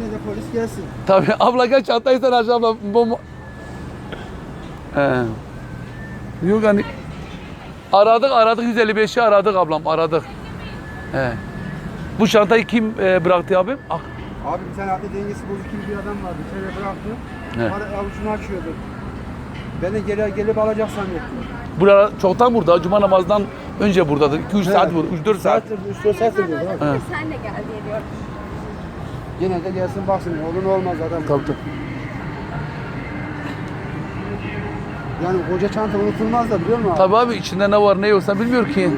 Yine de polis gelsin. Tabii abla gel çantayı sen aç abla. Bu... He. Yok hani aradık aradık 155'i aradık ablam aradık. He. Bu çantayı kim e, bıraktı abim? Ah, Abi bir tane dengesi bozuk gibi bir adam vardı. İçeri bıraktı. Evet. Para avucunu açıyordu. Beni geri gelip alacak zannettim. Burada çoktan burada. Cuma namazından önce buradadır. 2-3 saat burada. 3-4 saat. 3-4 saattir burada. abi. Sen de gel diye diyorum. Yine de gelsin baksın. Olur olmaz adam. Tabii tabii. Yani koca çanta unutulmaz da biliyor musun abi? Tabii abi içinde ne var ne yok sen bilmiyor ki.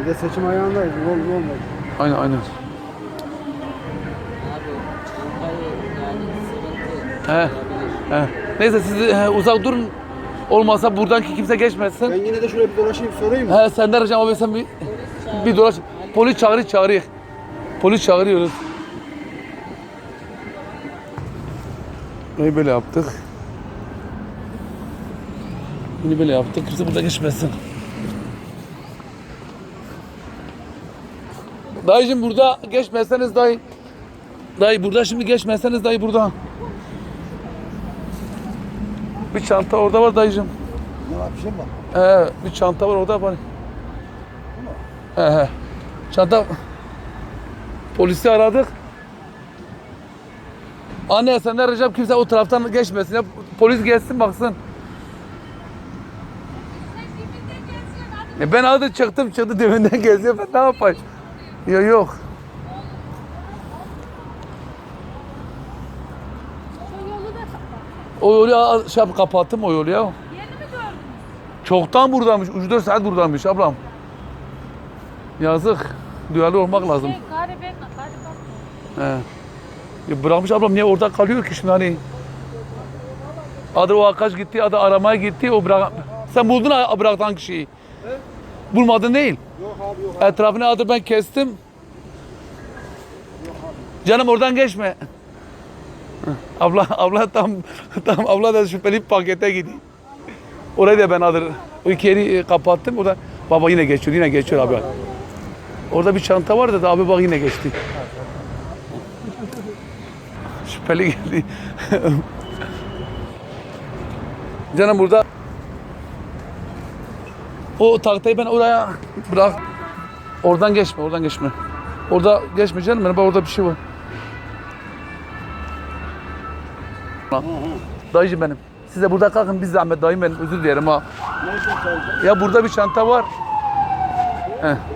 Bir de seçim ayağındayız. Ne olur ne olmaz. Aynen aynen. He. Neyse siz he, uzak durun. Olmazsa buradan ki kimse geçmesin. Ben yine de şöyle bir dolaşayım sorayım mı? He senden ricam abi sen bir, bir dolaş. Polis çağırıyor çağırıyor. Polis çağırıyoruz. Neyi böyle yaptık? Yine böyle yaptık. Kimse burada geçmesin. Dayıcım burada geçmezseniz dayı. Dayı burada şimdi geçmezseniz dayı burada. Bir çanta orada var dayıcım. Ne var bir şey mi var? He, bir çanta var orada var. He he. Çanta. Polisi aradık. Anne senden ricam kimse o taraftan geçmesin. Ya, polis geçsin baksın. E ben adı çıktım çıktı deminden geziyor ben ne yapayım? Yok yok. O yolu ya- şey kapattım o yolu ya. Yeni mi gördün? Çoktan buradaymış. 3-4 saat buradaymış ablam. Yazık. Duyarlı olmak lazım. Şey, gariben, gariben. He. Ya bırakmış ablam niye orada kalıyor ki şimdi hani? Adı o akaç gitti, adı aramaya gitti, o bırak... Sen buldun ha bıraktan kişiyi. Bulmadın değil. Yok abi yok. Etrafını adı ben kestim. Canım oradan geçme. Abla, abla tam, tam abla da şüpheli pakete gidiyor. Orayı da ben adır. O iki yeri kapattım. Orada baba yine geçiyor, yine geçiyor abi. Orada bir çanta vardı da abi bak yine geçti. Şüpheli geldi. Canım burada o tahtayı ben oraya bırak. Oradan geçme, oradan geçme. Orada geçme canım. Benim orada bir şey var. Dayıcım benim. Size burada kalkın biz zahmet dayım benim. Özür dilerim ha. Ya burada bir çanta var. Heh.